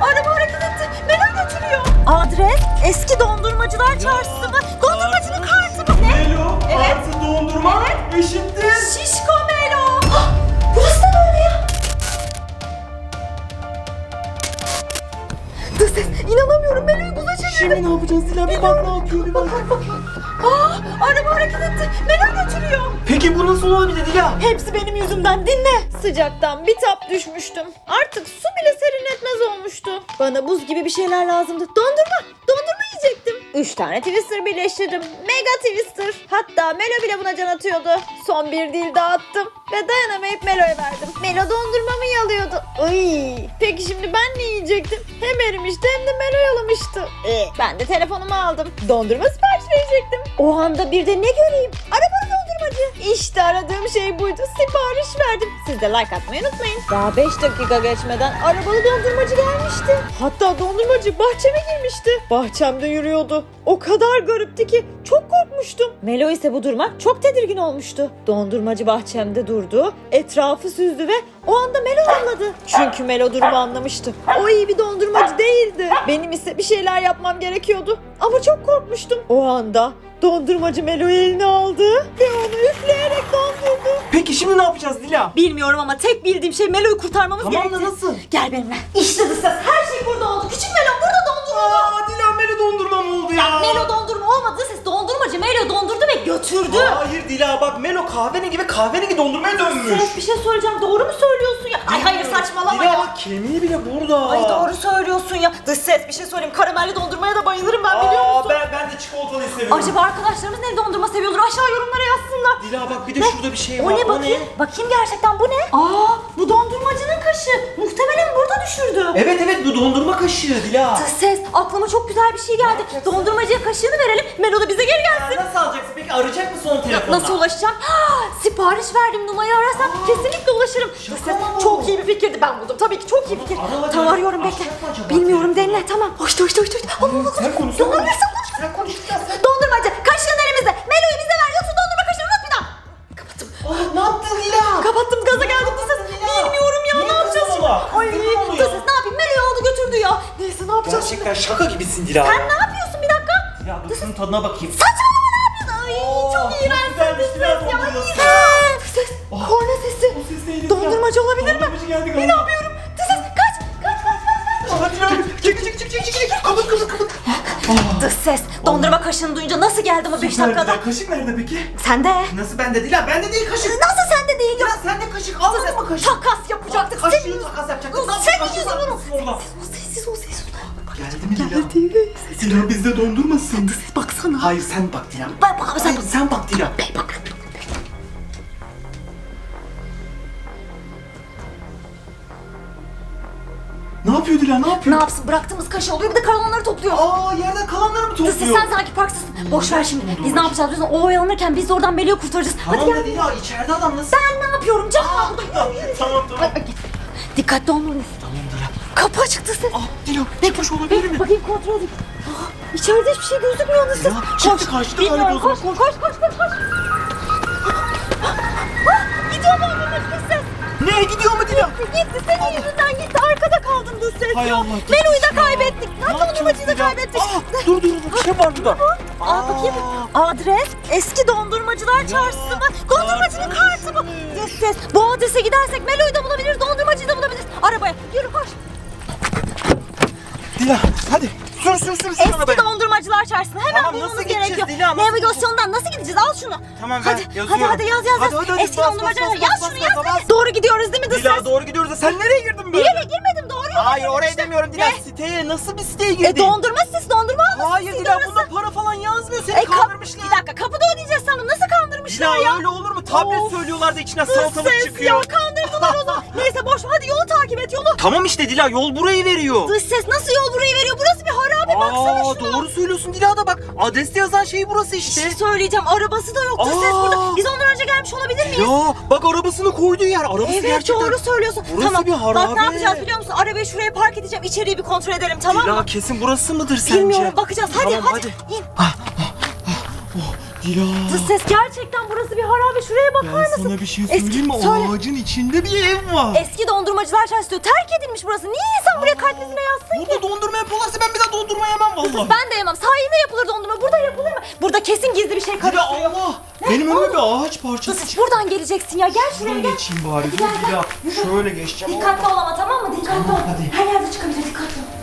Araba hareket etti. Beni götürüyor. Adres eski dondurmacılar çarşısı mı? Dondurmacının kartı mı? Ne? Melo Evet. artı dondurma eşittir. Şişko Melo. Ah, Burası da böyle ya. Dış ses. İnanamıyorum Melo'yu buza çevirdim. Şimdi ne yapacağız Dila bir bak ne yapıyor bir bak. Aa, araba hareket etti. Melo götürüyor. Peki bu nasıl olabilir Dila? Hepsi benim yüzümden dinle. Sıcaktan bir tap düşmüştüm. Artık su bile serinletmez olmuştu. Bana buz gibi bir şeyler lazımdı. Dondurma, dondurma yiyecektim. Üç tane twister birleştirdim. Mega twister. Hatta Melo bile buna can atıyordu. Son bir dil daha attım ve dayanamayıp Melo'ya verdim. Melo dondurmamı yalıyordu. Ay. Peki şimdi ben ne yiyecektim? Hem erimişti hem de Melo yalamıştı. Ee, ben de telefonumu aldım. Dondurma sipariş verecektim. O anda bir de ne göreyim? Arabalı dondurmacı. İşte aradığım şey buydu. Sipariş verdim. Siz de like atmayı unutmayın. Daha 5 dakika geçmeden arabalı dondurmacı gelmişti. Hatta dondurmacı bahçeme girmişti. Bahçemde yürüyordu. O kadar garipti ki çok korkmuştum. Melo ise bu duruma çok tedirgin olmuştu. Dondurmacı bahçemde durdu, etrafı süzdü ve o anda Melo anladı. Çünkü Melo durumu anlamıştı. O iyi bir dondurmacı değildi. Benim ise bir şeyler yapmam gerekiyordu. Ama çok korkmuştum. O anda dondurmacı Melo'yu eline aldı ve onu üfleyerek dondurdu. Peki şimdi ne yapacağız Dila? Bilmiyorum ama tek bildiğim şey Melo'yu kurtarmamız Tamam da gerekti. nasıl? Gel benimle. İşte dış ses. Her şey burada oldu. Küçük Melo burada donduruldu. Aa Dila Melo dondurma mı oldu ya? Melo dondurma olmadı götürdü. Hayır Dila bak Melo kahverengi ve kahverengi dondurmaya dönmüş. Ses bir şey söyleyeceğim. Doğru mu söylüyorsun ya? Ay hayır saçmalama Dila ya. bak kemiği bile burada. Ay doğru söylüyorsun ya. Dış ses bir şey söyleyeyim. Karamelli dondurmaya da bayılırım ben biliyor Aa musun? ben, ben de çikolatalı seviyorum. Acaba arkadaşlarımız ne dondurma seviyordur? Aşağı yorumlara yazsınlar. Dila bak bir de şurada bir şey var. O ne bakayım? Bakayım gerçekten bu ne? Aa bu dondurmacının kaşı. Muhtemelen burada düşürdü. Evet evet bu dondurma kaşığı Dila. Dış ses aklıma çok güzel bir şey geldi. Dondurmacıya kaşığını verelim. Melo da bize geri gelsin. Nasıl alacaksın peki arayacak mısın onu telefonla? Nasıl ulaşacağım? Ha, sipariş verdim numarayı arasam kesinlikle ulaşırım. Dış ses, mı bu? çok iyi bir fikirdi ben buldum. Tabii ki çok iyi fikir. ara. Tamam arıyorum bekle. Açacak mı acaba Bilmiyorum denle tamam. Hoştu hoştu hoştu. Allah Allah. Sen konuş. Sen konuş. Sen konuş Gerçekten şaka gibisin Dila. Sen ne yapıyorsun bir dakika? Ya dur şunun tadına bakayım. Saçmalama ne yapıyorsun? Ay Oo, çok iğrenç güzelmiş ses ya ya. dondurması. iğrenç. Dış ses. Oh. Korna sesi. O ses neydi? Dondurmacı olabilir mi? Dondurmacı geldi galiba. İnanmıyorum. Dış ses kaç. Kaç kaç kaç kaç. Aa, Dila çık çık çık çık çık çık. Kapat kapat kapat. Dış ses. Dondurma kaşığını duyunca nasıl geldi bu 5 Nerede? dakikada? Kaşık nerede peki? Sende. Nasıl bende Dila? Bende değil kaşık. Nasıl sende değil ya? Ya sende kaşık aldın mı kaşık? Takas yapacaktık. Kaşığı Senin takas yapacaktık. Ne senin yapacağız? yüzünden Kaşığı o. takas orada. Geldi mi Dila? Dila bizde dondurmasın. Baksana. Hayır sen bak Dila. Bak bak sen Hayır bak. sen bak Dila. Bak. Ne yapıyor Dila ne Ne yapıyor? yapsın bıraktığımız kaşığı oluyor bir de kalanları topluyor. Aa yerden kalanları mı ses topluyor? sen sanki parksızsın. Boş ver şimdi. Biz ne yapacağız biliyorsun? O oyalanırken biz de oradan Melih'i kurtaracağız. Hadi Tamam gel. da Dila içeride adam nasıl? Ben ne yapıyorum canım? Aa, tamam tamam. Ay, ay, Dikkatli olmalıyız. Kapı açık dış ses. Aa Dila bekmiş olabilir mi? Bakayım kontrol edeyim. Aa, içeride hiçbir şey gözükmüyor ses. Ya, çıktı, kaçtı Bilmiyorum galiba o koş koş koş koş koş. koş. Ah, Gidiyor mu dış ses? Ne gidiyor mu Dila? Gitti senin yüzünden gitti. Arkada kaldın dış ses Hay. Allah, gitmiş Melo'yu da ya. kaybettik. Hatta yapacağız dondurmacıyı da kaybettik. Aa, dur dur dur. Şey var burada. Aa, bakayım. Adres eski dondurmacılar çarşısı mı? Dondurmacının kartı mı? Yes yes. Bu adrese gidersek Melo'yu da bulabiliriz, dondurmacıyı da bulabiliriz. Arabaya yürü koş. Dila hadi. Sür sür sür sür arabaya. Eski dondurmacılar çarşısına hemen Tamam, bulmamız nasıl gideceğiz gerekiyor. Dila, nasıl Navigasyondan nasıl gideceğiz? Al şunu. Tamam, ben hadi, yazıyorum. Hadi hadi yaz yaz Hadi, yaz. hadi, hadi, Eski bas, dondurmacılar bas, yaz bas, şunu bas, yaz. bas. Doğru gidiyoruz değil mi dış Dila ses? doğru gidiyoruz da sen nereye girdin Bir böyle? yere girmedim doğru yola Hayır girdim oraya işte. demiyorum Dila. Ne? Siteye nasıl bir siteye girdin? E dondurma sitesi dondurma alma Hayır Dila orası. bunda para falan yazmıyor. Seni E kap, kandırmışlar. bir dakika kapıda ödeyeceğiz sandım. Nasıl kandırmışlar Dila ya? öyle olur mu? Tablet Of. söylüyorlar da içine Dış salatalık ses çıkıyor. ya kandırdılar o zaman. Neyse takip et yolu. Tamam işte Dila yol burayı veriyor. Dış ses nasıl yol burayı veriyor? Burası bir harabe baksana Aa şuna. doğru söylüyorsun Dila da bak. Adreste yazan şey burası Bir işte. şey söyleyeceğim arabası da yok. Dış ses Aa. burada. Biz ondan önce gelmiş olabilir miyiz? Ya bak arabasını koyduğu yer. Arabası Evet gerçekten. doğru söylüyorsun. Burası tamam. bir harabe. Bak ne yapacağız biliyor musun? Arabayı şuraya park edeceğim. İçeriği bir kontrol edelim tamam mı? Dila kesin burası mıdır sence? Bilmiyorum bakacağız. Hadi Tamam, hadi. İn. Dila. Dış ses gerçekten burası bir harabe. Şuraya bakar Ben mısın? sana bir şey söyleyeyim mi? Söyle. O ağacın içinde bir ev var. Eski dondurmacılar çarşısı. Terk edilmiş burası. Niye insan buraya kalp yüzüne yazsın ki? Burada dondurma yapıyorlarsa ben bir daha dondurma yemem vallahi. Ben de yemem. Sahilde yapılır dondurma. Burada yapılır mı? Burada kesin gizli bir şey Dila karıştırıyor. Allah. Benim önüme bir ağaç parçası çıktı. buradan geleceksin ya. Gel şuraya Şuradan gel. geçeyim bari. Dur. Dila. Şöyle geçeceğim. Dikkatli ol ama tamam mı? Dikkatli ol. hadi. Her yerde çıkabilir. Dikkatli ol.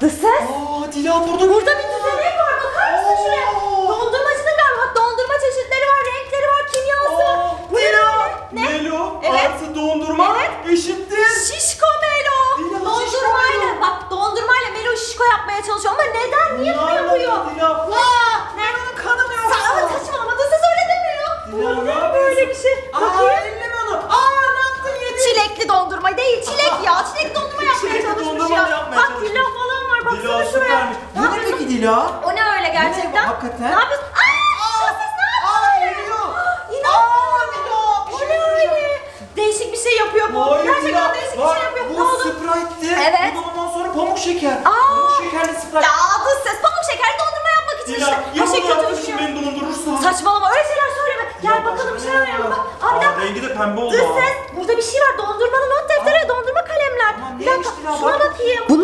Dış ses. Aa Dila burada Burada bir düzenek var. Bakar mısın şuraya? Dondurmacının galiba. Bak dondurma çeşitleri var. Renkleri var. Kimyası var. Bu ne Dila. böyle? Ne? Melo Evet. artı dondurma Evet. eşittir. Şişko Melo. Dila, Dondurmayla. şişko Melo. Bak dondurmayla Melo şişko yapmaya çalışıyor. Ama neden? Niye bunu yapıyor? Dila. Aa, Melo'nun kanı mı yok? Sana saçmalama. Dış ses öyle demiyor. Dila, ne Olabilir böyle bir şey. Bakayım. elleme onu. Aa ne yaptın yedin? Çilekli dondurma değil, çilek ya. Çilek dondurma yapmaya Çilekli çalışmış dondurma ya. mı yapmaya Bak çalışmış? villa falan var. Baksana Dila şuraya. süpermiş. Ne Bu ne yapıyorsun? peki Dila? O ne öyle gerçekten? Bu ne hakikaten? Ne yapıyorsun? Aa! Ne? Aa. İnanmıyorum. bir şey ne öyle? Değişik bir şey yapıyor bu. Hayır Gerçekten değişik bir Bak, şey yapıyor. Bu Ne oldu? Sprite'ti. Evet. Bu sonra pamuk şeker. Aa. Pamuk şekerli Sprite. Ya dış ses pamuk şeker dondurma yapmak için işte. ya Her şey bunu kötü bir şey. beni dondurursa. Saçmalama öyle şeyler söyleme. Gel bakalım bir şey arayalım bak. Aa bir dakika. rengi de pembe oldu. Dış ha. ses burada bir şey var. Dondurmalı not defteri dondurma kalemler. Aman Bir neymiş dakika şuna bak. bakayım. Fındık,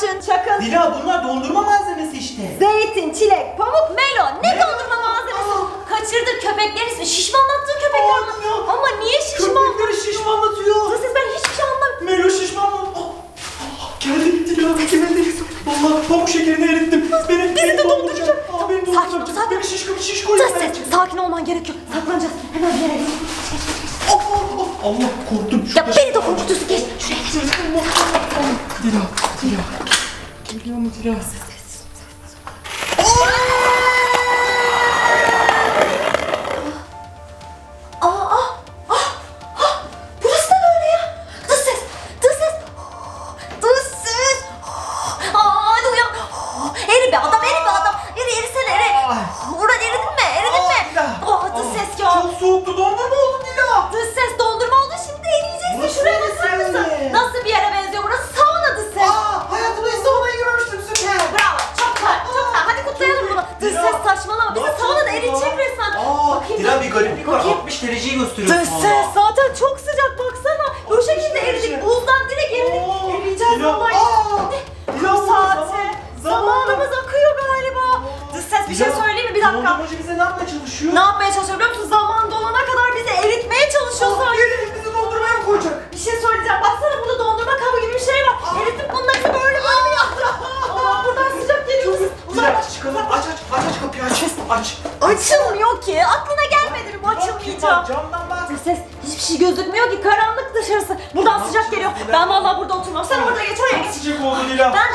tarçın, çakıl, Dila bunlar dondurma malzemesi işte. zeytin, çilek, pamuk, melon. Ne dondurma malzemesi? Kaçırdık köpeklerin ismi. Şişmanlattığı köpekler. Aa, ya. Ama niye şişman? Köpekleri şişmanlatıyor. Ses ben hiçbir şey anlamıyorum. Melo şişman mı? Ah, ah, Geldi Dila. Gemendeyiz. Vallahi pamuk şekerini erittim. Beni, Bizi de donduracak. Aa, beni Sakin ol, donduracak. sakin. Beni şişko şişko Dış yap. ses sakin olman gerekiyor. Saklanacağız. Hemen bir yere. Ah, ah, ah. Allah korktum. Ya beni de korkutuyorsun. Geç şuraya geç. Dila, Dila. Geliyor gariplik var. Bakayım. 60 dereceyi gösteriyor. Dış ses zaten çok sıcak baksana. Bu şekilde eridik. Buzdan direkt eridik. Oo, Eriyeceğiz Dila, vallahi. aa, Dila, Bu saate. zaman- Zamanımız akıyor galiba. Dış ses bir şey söyleyeyim mi? Bir dakika. Dondurmacı bize ne yapmaya çalışıyor? Ne yapmaya çalışıyor biliyor musun? Zaman dolana kadar bizi eritmeye çalışıyor sanki. Gelin bizi dondurmaya mı koyacak? Bir şey söyleyeceğim. Baksana burada dondurma kabı gibi bir şey var. Eritip bunları böyle böyle mi yaptı? Aa, buradan sıcak geliyor. Uzaklaş. Dila çıkalım. Aç aç aç aç kapıyı aç. Aç. Açılmıyor ki. Aklına gelmedi mi bu açılmayacak? Camdan bak. Ses hiçbir şey gözükmüyor ki. Karanlık dışarısı. Buradan sıcak geliyor. Ben vallahi burada oturmam. Sen orada geç oraya geç. Sıcak oldu Dila. Ben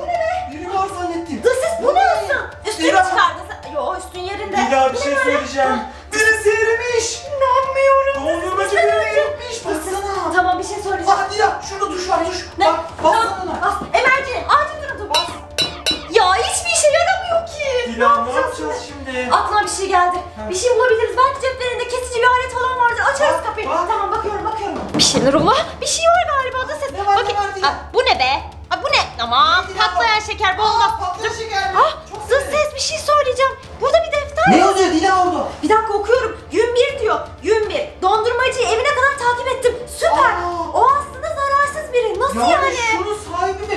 bu ne be? Biri var zannettim. Dış ses bu ne olsun? Üstünü Dila. çıkardın sen. Yo üstün yerinde. Dila bir şey söyleyeceğim. Birisi erimiş. İnanmıyorum. Dondurmacı birini yemiş. Baksana. Tamam bir şey söyleyeceğim. Aa Dila şurada duş var duş. Ne? Bak baksana. Bas. Emerciğim acil durum dur. Bas. Ya hiçbir ki. Dila ne yapacağız şimdi? Aklıma bir şey geldi. Bir şey bulabiliriz. Belki ceplerinde kesici bir alet falan vardır. Açarız Bak, kapıyı. bak. Tamam bakıyorum bakıyorum. Bir şeyler ula. Bir şey var galiba da ses. Ne var, ne var diye. Aa, bu ne be? Aa, bu ne? Aman ya patlayan şeker bu olmaz. Patlayan şeker mi? Ah, Çok ses bir şey söyleyeceğim. Burada bir defter Ne var. yazıyor Dila orada? Bir dakika okuyorum. Gün bir diyor. Gün bir. Dondurmacıyı evine kadar takip ettim. Süper. Aa. O aslında zararsız biri. Nasıl yani? şunun sahibi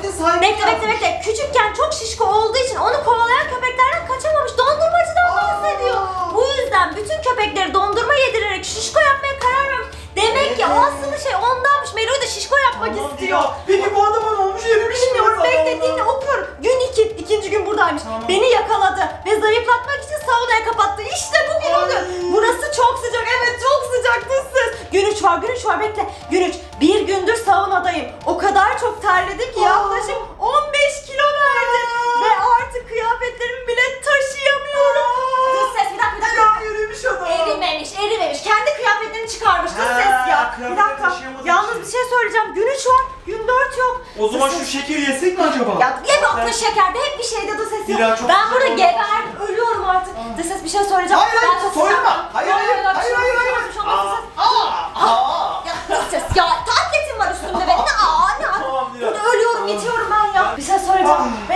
Kıyafetin sahibi Bekle bekle bekle. Küçükken çok şişko olduğu için onu kovalayan köpeklerden kaçamamış. Dondurmacıdan Aa. bahsediyor. Bu yüzden bütün köpekleri dondurma yedirerek şişko yapmaya karar vermiş. Demek ki Evet. aslında şey ondanmış. Melo'yu da şişko yapmak Aman istiyor. Dila, Peki bu adama ne olmuş erimiş mi? Bilmiyorum zamanla? bekle dinle okuyorum. Gün iki, ikinci gün buradaymış. Tamam. Beni yakaladı ve zayıflatmak için saunaya kapattı. İşte bugün o gün. Ay. Burası çok sıcak evet çok sıcak dışsız. Gün üç var gün üç var bekle. Gün üç. Bir gündür saunadayım. O kadar çok terledim ki yaklaşık 15 kilo verdim. Ve artık kıyafetlerimi bile taşıyamıyorum. Dış ses bir dakika bir dakika. Ya yürümüş adam. Erimemiş erimemiş. Kendi kıyafetlerini çıkarmış dış ses ya. Bir dakika. Yalnız bir şey söyleyeceğim. Gün 3 10, gün 4 yok. O zaman şu ses- şekeri yesek mi acaba? Ya hep aklın şekerde, hep bir şeyde dış ses yok. Ben burada güzel ölüyorum artık. Dış ses bir şey söyleyeceğim. Hayır, hayır, Ben Hayır, hayır, hayır, hayır, şey şey olmaz, Aa, aa. Ya dış ses ya. Tatlı 와.